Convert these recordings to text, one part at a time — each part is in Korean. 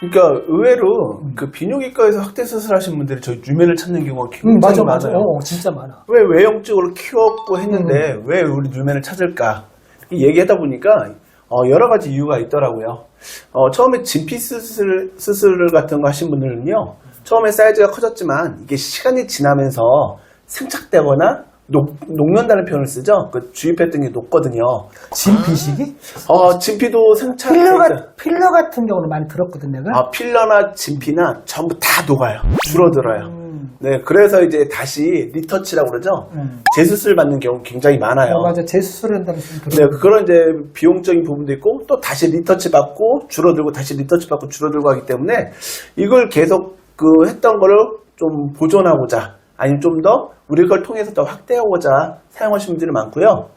그러니까 의외로 그 비뇨기과에서 확대 수술하신 분들이 저희 뉴멘을 찾는 경우가 굉장히 음, 맞아, 맞아. 많아요. 어, 진짜 많아. 왜 외형적으로 키웠고 했는데 왜 우리 뉴멘을 찾을까? 이 얘기하다 보니까 어, 여러 가지 이유가 있더라고요. 어, 처음에 진피 수술, 수술 같은 거 하신 분들은요, 처음에 사이즈가 커졌지만 이게 시간이 지나면서 생착되거나 녹, 녹는다는 표현을 쓰죠. 그 주입했던 게 녹거든요. 진피식이? 어, 진피도 생착. 필러, 같, 필러 같은 경우는 많이 들었거든, 내가. 아, 필러나 진피나 전부 다 녹아요. 줄어들어요. 음. 네, 그래서 이제 다시 리터치라고 그러죠. 음. 재수술 받는 경우 굉장히 많아요. 어, 맞아. 재수술 한다는 소리 네. 그런 이제 비용적인 부분도 있고 또 다시 리터치 받고 줄어들고 다시 리터치 받고 줄어들고 하기 때문에 이걸 계속 그 했던 거를 좀 보존하고자 아니면 좀 더 우리 걸 통해서 더 확대하고자 사용하시는 분들이 많고요.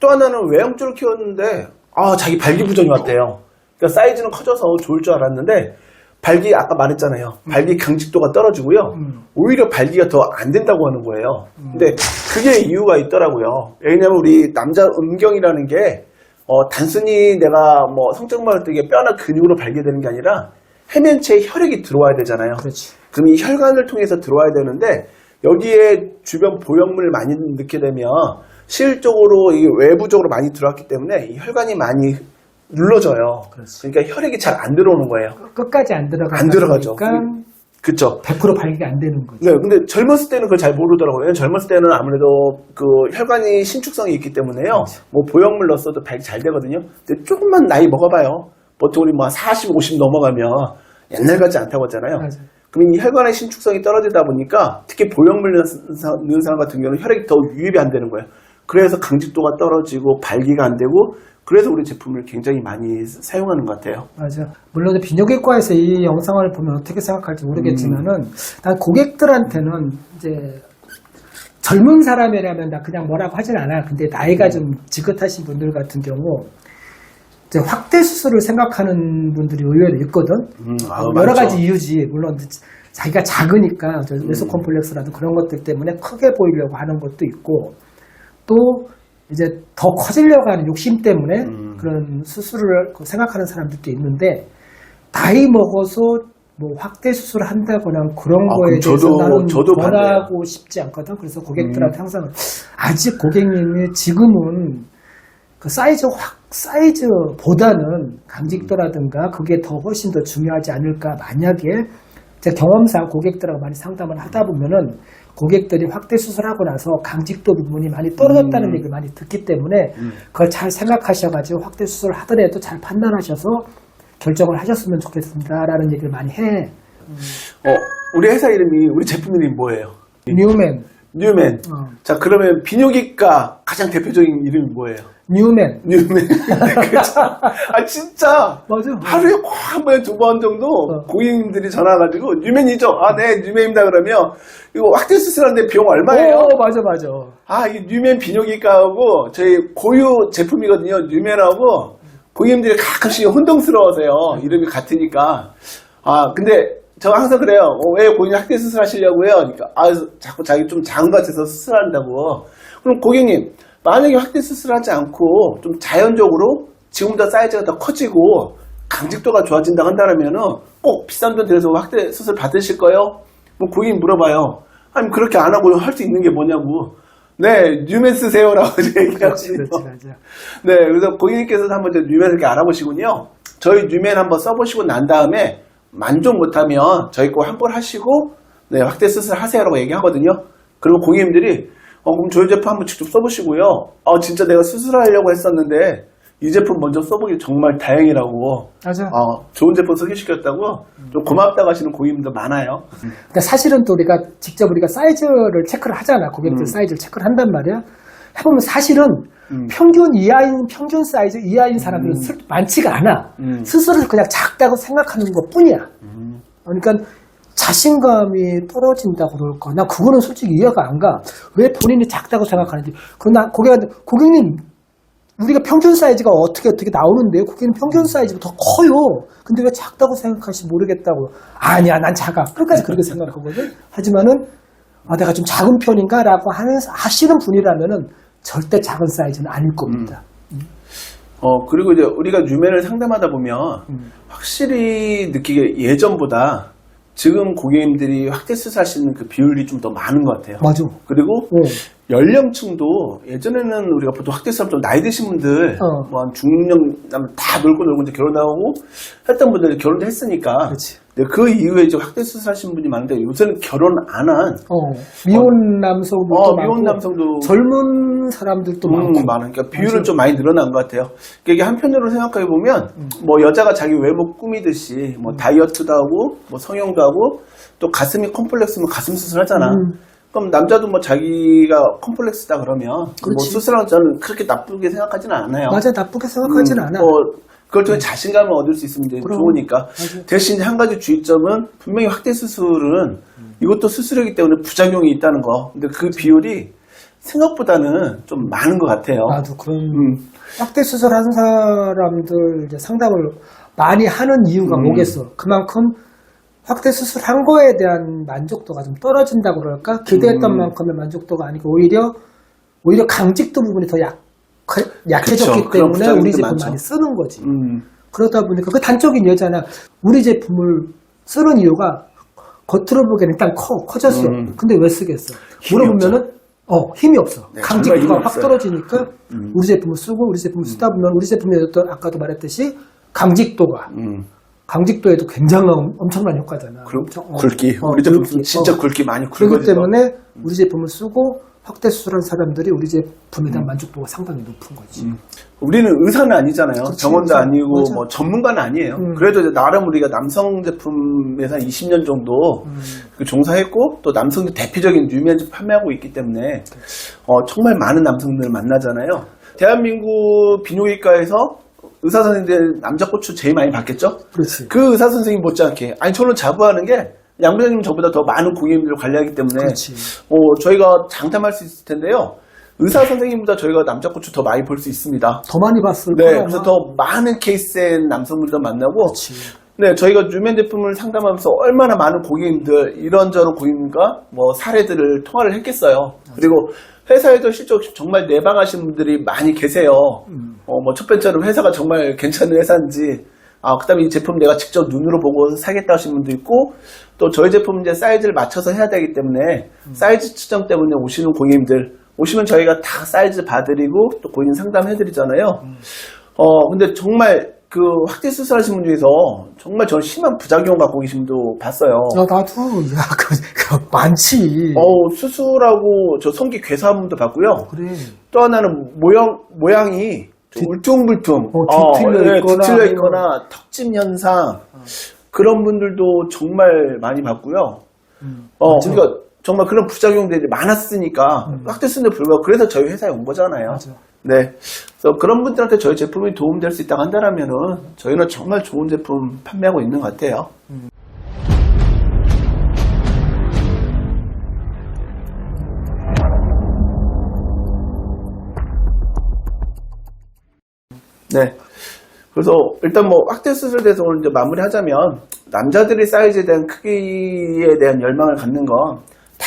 또 하나는 외형줄을 키웠는데 아 자기 발기 부전이 왔대요. 그러니까 사이즈는 커져서 좋을 줄 알았는데 발기 아까 말했잖아요. 발기 강직도가 떨어지고요. 음. 오히려 발기가 더 안 된다고 하는 거예요. 근데 그게 이유가 있더라고요. 왜냐면 우리 남자 음경이라는 게 어, 단순히 내가 뭐 성적마을 때게 뼈나 근육으로 발기되는 게 아니라 해면체에 혈액이 들어와야 되잖아요. 그렇지. 그럼 이 혈관을 통해서 들어와야 되는데 여기에 주변 보형물을 많이 넣게 되면 실적으로 이 외부적으로 많이 들어왔기 때문에 이 혈관이 많이 눌러져요. 그렇지. 그러니까 혈액이 잘 안 들어오는 거예요. 끝까지 안 들어가. 안 들어가죠. 그러니까 그쵸? 100% 발기가 안 되는 거지. 네, 근데 젊었을 때는 그걸 잘 모르더라고요. 젊었을 때는 아무래도 그 혈관이 신축성이 있기 때문에요. 뭐 보형물 넣었어도 발기 잘 되거든요. 근데 조금만 나이 먹어봐요. 보통 우리 뭐 40, 50 넘어가면 옛날 같지 않다고 하잖아요. 맞아. 그럼 이 혈관의 신축성이 떨어지다 보니까 특히 보형물 넣은 사- 사람 같은 경우는 혈액이 더 유입이 안 되는 거예요. 그래서 강직도가 떨어지고 발기가 안 되고 그래서 우리 제품을 굉장히 많이 사용하는 것 같아요. 맞아. 물론 비뇨기과에서 이 영상을 보면 어떻게 생각할지 모르겠지만은 음. 난 고객들한테는 이제 젊은 사람이라면 나 그냥 뭐라고 하진 않아. 근데 나이가 좀 지긋하신 분들 같은 경우 이제 확대 수술을 생각하는 분들이 의외로 있거든. 음, 아, 여러 많죠. 가지 이유지. 물론 자기가 작으니까 저 음. 외소 컴플렉스라든 그런 것들 때문에 크게 보이려고 하는 것도 있고 또 이제 더 커지려고 하는 욕심 때문에 음. 그런 수술을 그 생각하는 사람들도 있는데 나이 먹어서 뭐 확대 수술을 한다거나 그런 아, 거에 그럼 저도- 대해서 나는 저도 권하고 싶지 않거든. 그래서 고객들한테 음. 항상 아직 고객님이 지금은 그 사이즈 확 사이즈보다는 강직도라든가 그게 더 훨씬 더 중요하지 않을까 만약에 제 경험상 고객들하고 많이 상담을 하다 보면은 고객들이 확대 수술하고 나서 강직도 부분이 많이 떨어졌다는 음. 얘기를 많이 듣기 때문에 그걸 잘 생각하셔가지고 확대 수술을 하더라도 잘 판단하셔서 결정을 하셨으면 좋겠습니다라는 얘기를 많이 해. 어, 우리 회사 이름이 우리 제품 이름이 뭐예요? 뉴맨, 뉴맨. 어. 자, 그러면 비뇨기과 가장 대표적인 이름이 뭐예요? 뉴맨. 뉴맨. 그렇죠. 아, 진짜. 맞아. 하루에 꼭 한 번에 두 번 정도 어. 고객님들이 전화가지고 뉴맨이죠? 아, 네, 뉴맨입니다. 그러면 이거 확대 수술하는데 비용 얼마예요? 어, 맞아, 맞아. 아, 이게 뉴맨 비뇨기과하고 저희 고유 제품이거든요. 뉴맨하고 고객님들이 가끔씩 혼동스러워서요. 이름이 같으니까. 아, 근데 저 항상 그래요. 어, 왜 고객님 확대 수술 하시려고요? 그러니까 아, 자꾸 자기 좀 작은 것 같아서 수술한다고. 그럼 고객님, 만약에 확대 수술하지 않고 좀 자연적으로 지금보다 사이즈가 더 커지고 강직도가 좋아진다 한다면은 꼭 비싼 돈 들여서 확대 수술 받으실 거예요? 뭐 고객님 물어봐요. 아니 그렇게 안 하고 할 수 있는 게 뭐냐고. 네, 뉴맨 쓰세요라고 얘기하시죠. 네, 그래서 고객님께서도 한번 뉴맨을 이렇게 알아보시군요. 저희 뉴맨 한번 써보시고 난 다음에 만족 못하면 저희 거 환불 하시고 네, 확대 수술 하세요라고 얘기하거든요. 그리고 고객님들이 어, 그럼 저희 제품 한번 직접 써보시고요. 어, 진짜 내가 수술하려고 했었는데 이 제품 먼저 써보기 정말 다행이라고 맞아. 어, 좋은 제품 소개시켰다고 좀 고맙다고 하시는 고객님도 많아요. 근데 사실은 또 우리가 직접 우리가 사이즈를 체크를 하잖아. 고객들 음. 사이즈를 체크를 한단 말이야. 해보면 사실은 음. 평균 이하인, 평균 사이즈 이하인 사람들은 음. 슬- 많지가 않아. 음. 스스로를 그냥 작다고 생각하는 것 뿐이야. 그러니까 자신감이 떨어진다고 그럴까? 나 그거는 솔직히 이해가 안 가. 왜 본인이 작다고 생각하는지. 그나 고객한테, 고객님, 우리가 평균 사이즈가 어떻게 어떻게 나오는데요? 고객님 평균 사이즈가 더 커요. 근데 왜 작다고 생각하실지 모르겠다고. 아니야, 난 작아. 끝까지 그렇게 생각하거든. 하지만은 아, 내가 좀 작은 편인가 라고 하는 하시는 분이라면은 절대 작은 사이즈는 아닐 겁니다. 어, 그리고 이제 우리가 뉴맨을 상담하다 보면 음. 확실히 느끼게 예전보다 지금 고객님들이 확대 수술하시는 그 비율이 좀 더 많은 것 같아요. 맞아. 그리고 어. 연령층도 예전에는 우리가 보통 학대 수술 좀 나이 드신 분들 어. 뭐한 중년 남다 놀고 놀고 이제 결혼하고 했던 분들이 결혼도 했으니까 그렇지. 근데 그 이후에 이제 확대 수술하신 분이 많은데 요새는 결혼 안한 어. 미혼 남성도 어, 많고 미혼 남성도 젊은 사람들도 음, 많고 많은 그러니까 비율은 맞아요. 좀 많이 늘어난 것 같아요. 그러니까 이게 한편으로 생각해 보면 음. 뭐 여자가 자기 외모 꾸미듯이 뭐 다이어트도 하고 뭐 성형도 하고 또 가슴이 컴플렉스면 가슴 수술하잖아. 음. 그럼 남자도 뭐 자기가 컴플렉스다 그러면 뭐 그렇지. 수술하고 저는 그렇게 나쁘게 생각하지는 않아요. 맞아 나쁘게 생각하진 음, 않아. 뭐 그걸 통해 자신감을 얻을 수 있으면 이제 그럼. 좋으니까. 맞아. 대신 한 가지 주의점은 분명히 확대 수술은 이것도 수술이기 때문에 부작용이 있다는 거. 근데 그 비율이 생각보다는 좀 많은 것 같아요. 나도 그런 음. 확대 수술하는 사람들 이제 상담을 많이 하는 이유가 음. 뭐겠어? 그만큼 확대 수술한 거에 대한 만족도가 좀 떨어진다고 그럴까? 기대했던 음. 만큼의 만족도가 아니고 오히려 오히려 강직도 부분이 더 약, 약해졌기 그쵸. 때문에 우리 제품 많죠. 많이 쓰는 거지. 음. 그러다 보니까 그 단적인 여자나 우리 제품을 쓰는 이유가 겉으로 보기에는 일단 커, 커졌어. 음. 근데 왜 쓰겠어? 물어보면은 어, 힘이 없어. 네, 강직도가 확. 떨어지니까 음. 우리 제품을 쓰고 우리 제품을 쓰다 보면 우리 제품에 어떤 아까도 말했듯이 강직도가 음. 강직도에도 굉장한 엄청난 효과잖아. 그럼 엄청, 어, 굵기. 어, 우리 제품 굵기. 진짜 어. 굵기 많이 그렇기 굵어지죠. 때문에 우리 제품을 쓰고 확대 수술한 사람들이 우리 제품에 대한 만족도가 상당히 높은 거지. 음. 우리는 의사는 아니잖아요. 그렇지, 병원도 의사. 아니고 맞아. 뭐 전문가는 아니에요. 음. 그래도 나름 우리가 남성 제품에서 한 20년 정도 음. 그 종사했고 또 남성들 대표적인 유면제 판매하고 있기 때문에 어, 정말 많은 남성들을 만나잖아요. 대한민국 비뇨기과에서 의사 선생님들 남자 고추 제일 많이 받겠죠? 그렇지. 그 의사 선생님 못지않게 아니 저는 자부하는 게 양부장님 저보다 더 많은 고객님들을 관리하기 때문에 그렇지. 어, 저희가 장담할 수 있을 텐데요. 의사 선생님보다 저희가 남자 고추 더 많이 볼 수 있습니다. 더 많이 봤을 네, 거야. 그래서 아마. 더 많은 케이스의 남성분들 만나고, 그렇지. 네, 저희가 유면 제품을 상담하면서 얼마나 많은 고객님들, 이런저런 고객님과 뭐 사례들을 통화를 했겠어요. 그리고 회사에도 실제 정말 내방하신 분들이 많이 계세요. 어, 뭐, 첫 번째로 회사가 정말 괜찮은 회사인지, 아, 그 다음에 이 제품 내가 직접 눈으로 보고 사겠다 하신 분도 있고, 또 저희 제품 이제 사이즈를 맞춰서 해야 되기 때문에, 사이즈 측정 때문에 오시는 고객님들, 오시면 저희가 다 사이즈 봐드리고, 또 고객님 상담해드리잖아요. 어, 근데 정말 그 확대 수술하신 분 중에서 정말 저 심한 부작용 갖고 계신 분도 봤어요. 야, 나도, 야, 그, 그 많지. 어, 수술하고 저 성기 괴사 한 분도 봤고요. 그래. 또 하나는 모양, 모양이 좀 울퉁불퉁. 어, 뒤틀려 예, 있거나 뒤틀려 있거나 턱집 현상. 그런 분들도 정말 많이 봤고요. 음, 어, 맞아. 그러니까 정말 그런 부작용들이 많았으니까 확대 수술에 불구하고 그래서 저희 회사에 온 거잖아요. 맞아. 네. 그래서 그런 분들한테 저희 제품이 도움될 수 있다고 한다면은 저희는 정말 좋은 제품 판매하고 있는 것 같아요. 네. 그래서 일단 뭐 확대 수술에 대해서 오늘 이제 마무리하자면 남자들의 사이즈에 대한 크기에 대한 열망을 갖는 건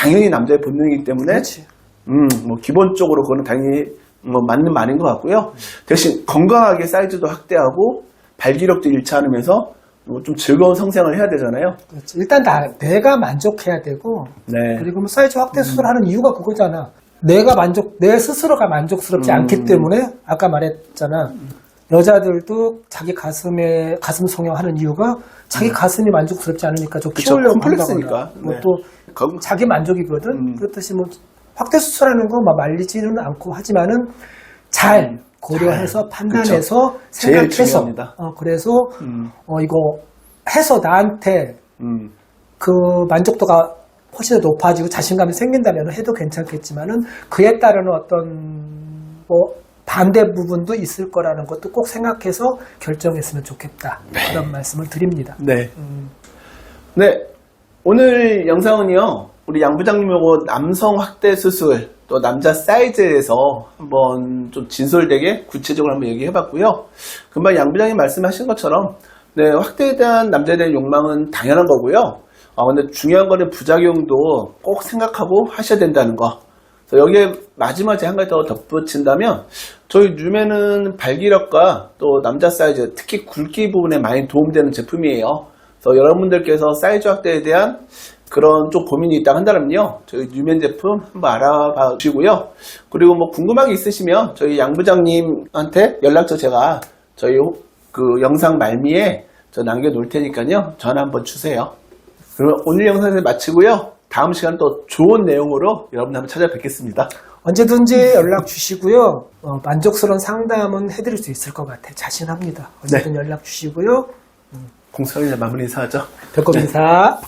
당연히 남자의 본능이기 때문에 그렇지. 음, 뭐 기본적으로 그거는 당연히 뭐 맞는 말인 것 같고요. 대신 건강하게 사이즈도 확대하고 발기력도 잃지 않으면서 뭐 좀 즐거운 성생을 해야 되잖아요. 그렇지. 일단 나, 내가 만족해야 되고, 네. 그리고 뭐 사이즈 확대 수술하는 이유가 그거잖아. 내가 만족, 내 스스로가 만족스럽지 음. 않기 때문에, 아까 말했잖아. 여자들도 자기 가슴에, 가슴 성형하는 이유가 자기 가슴이 만족스럽지 않으니까 좀 음. 그쵸, 키우려고 컴플렉스니까. 뭐 네. 또 건- 자기 만족이거든. 음. 그렇듯이 뭐 확대 수술하는 거 막 말리지는 않고 하지만은 잘 고려해서 판단해서 제일 생각해서. 어, 그래서 음, 어 이거 해서 나한테 음, 그 만족도가 훨씬 더 높아지고 자신감이 생긴다면 해도 괜찮겠지만은 그에 따르는 어떤 뭐 반대 부분도 있을 거라는 것도 꼭 생각해서 결정했으면 좋겠다 그런 말씀을 드립니다. 네. 음, 네. 오늘 영상은요, 우리 양 부장님하고 남성 확대 수술, 또 남자 사이즈에서 한번 좀 진솔되게 구체적으로 한번 얘기해 봤고요. 금방 양 부장님 말씀하신 것처럼, 네, 확대에 대한 남자에 대한 욕망은 당연한 거고요. 아, 근데 중요한 거는 부작용도 꼭 생각하고 하셔야 된다는 거. 여기에 마지막에 한 가지 더 덧붙인다면 저희 뉴맨은 발기력과 또 남자 사이즈 특히 굵기 부분에 많이 도움되는 제품이에요. 그래서 여러분들께서 사이즈 확대에 대한 그런 좀 고민이 있다 한다면요. 저희 뉴맨 제품 한번 알아봐 주시고요. 그리고 뭐 궁금한 게 있으시면 저희 양 부장님한테 연락처 제가 저희 호- 그 영상 말미에 저 남겨 놓을 테니까요. 전화 한번 주세요. 그러면 오늘 영상을 마치고요. 다음 시간 또 좋은 내용으로 여러분 한번 찾아뵙겠습니다. 언제든지 연락 주시고요. 어, 만족스러운 상담은 해드릴 수 있을 것 같아요. 자신합니다. 언제든 연락 주시고요. 공사일 마무리 인사하죠. 배꼽 인사.